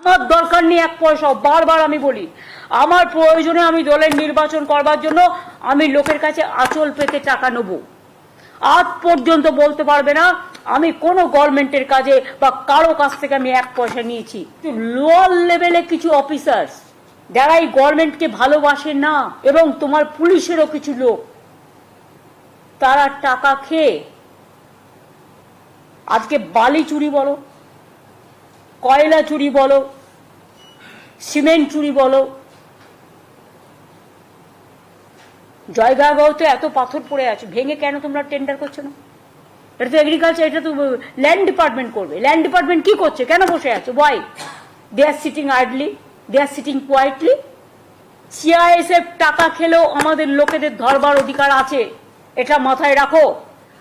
আমার দরকার নেই এক পয়সা, বারবার আমি বলি। আমার প্রয়োজনে আমি দলের নির্বাচন করবার জন্য আমি লোকের কাছে আঁচল পেতে টাকা নেব। আজ পর্যন্ত বলতে পারবে না, আমি কোনো গভর্নমেন্টের কাজে বা কারও কাছ থেকে আমি এক পয়সা নিয়েছি। লোয়ার লেভেলে কিছু অফিসার্স যারা এই গভর্নমেন্টকে ভালোবাসে না, এবং তোমার পুলিশেরও কিছু লোক, তারা টাকা খেয়ে আজকে বালি চুরি বলো। কয়লা চুরি বলো, সিমেন্ট চুরি বলো। জয়গাঁও তো এত পাথর পড়ে আছে, ভেঙে কেন তোমরা টেন্ডার করছ না? এটা তো এগ্রিকালচার এটা তো ল্যান্ড ডিপার্টমেন্ট করবে। ল্যান্ড ডিপার্টমেন্ট কি করছে? কেন বসে আছে? Why they are sitting idly they are sitting quietly CISF টাকা খেলেও আমাদের লোকেদের ধরবার অধিকার আছে, এটা মাথায় রাখো।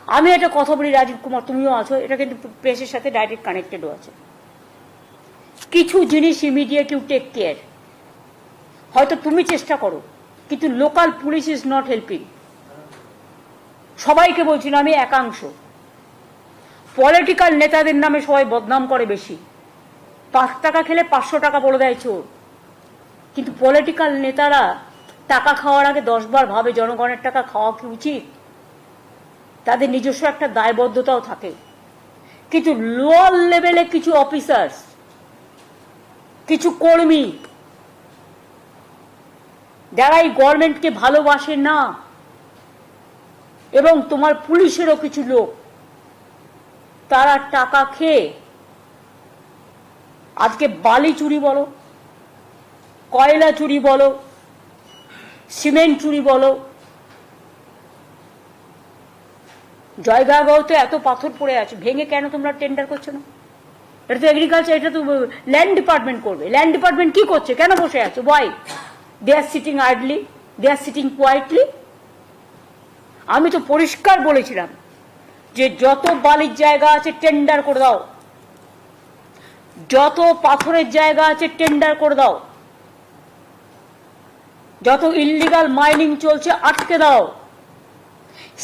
আমি এটা কথা বলি, রাজীব কুমার, তুমিও আছো, এটা কিন্তু প্রেসের সাথে ডাইরেক্ট কানেক্টেডও আছে। কিছু জিনিস ইমিডিয়েট ইউ টেক কেয়ার হয়তো তুমি চেষ্টা করো, কিন্তু local police is not helping সবাইকে বলছি না, আমি একাংশ। পলিটিক্যাল নেতাদের নামে সবাই বদনাম করে বেশি। পাঁচ টাকা খেলে পাঁচশো টাকা বলে দেয় চোর। কিন্তু পলিটিক্যাল নেতারা টাকা খাওয়ার আগে দশবার ভাবে, জনগণের টাকা খাওয়া কি উচিত? তাদের নিজস্ব একটা দায়বদ্ধতাও থাকে। কিন্তু লোয়ার লেভেলে কিছু অফিসার্স কিছু কর্মী। যারা এই গভর্নমেন্টকে ভালোবাসে না, এবং তোমার পুলিশেরও কিছু লোক, তারা টাকা খেয়ে আজকে বালি চুরি বলো, কয়লা চুরি বলো, সিমেন্ট চুরি বলো, জয়গাঁও তো এত পাথর পড়ে আছে, ভেঙে কেন তোমরা টেন্ডার করছ না? এটা তো এগ্রিকালচার এটা তো ল্যান্ড ডিপার্টমেন্ট করবে। ল্যান্ড ডিপার্টমেন্ট কি করছে? কেন বসে আছে? Why they are sitting idly they are sitting quietly আমি তো পরিষ্কার বলেছিলাম যে যত বালির জায়গা আছে টেন্ডার করে দাও। যত পাথরের জায়গা আছে টেন্ডার করে দাও। যত ইল্লিগাল মাইনিং চলছে, আটকে দাও।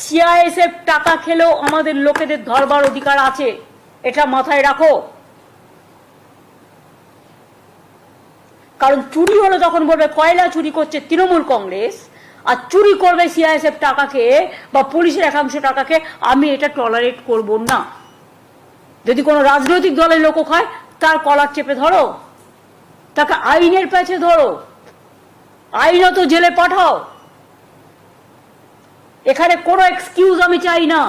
সিআইএসএফ টাকা খেলেও আমাদের লোকেদের ধরবার অধিকার আছে। এটা মাথায় রাখো। কারণ চুরি হলো তখন বলবে কয়লা চুরি করছে তৃণমূল কংগ্রেস, আর চুরি করবে সিআইএসএফ টাকা খেয়ে বা পুলিশের একাংশ টাকা খেয়ে আমি এটা টলারেট করব না। যদি কোনো রাজনৈতিক দলের লোক খায় তার কলার চেপে ধরো। তাকে আইনের পেছে ধরো। আইনত জেলে পাঠাও। এখানে কোনো এক্সকিউজ আমি চাই না।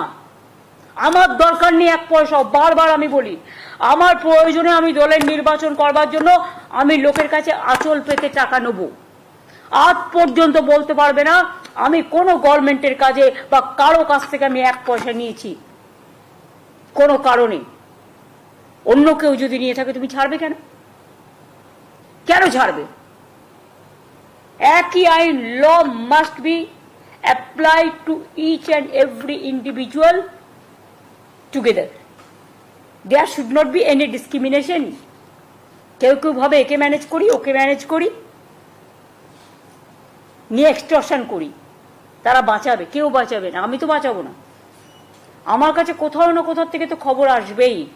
আমার দরকার নেই এক পয়সা বারবার আমি বলি, আমার প্রয়োজনে আমি দলের নির্বাচন করবার জন্য আমি লোকের কাছে আঁচল পেতে টাকা নেব। আজ পর্যন্ত বলতে পারবে না, আমি কোনো গভর্নমেন্টের কাজে বা কারও কাছ থেকে আমি এক পয়সা নিয়েছি। কোনো কারণে। অন্য কেউ যদি নিয়ে থাকে, তুমি ছাড়বে কেন? কেন ছাড়বে? একই আইন, law must be apply to each and every individual together. There should not be any discrimination কেউ কেউ ভাবে একে ম্যানেজ করি, ওকে ম্যানেজ করি। নিয়ে এক্সটর্শন করি। তারা বাঁচাবে, কেউ বাঁচাবে না, আমি তো বাঁচাবো না। আমার কাছে কোথাও না কোথাও থেকে তো খবর আসবেই।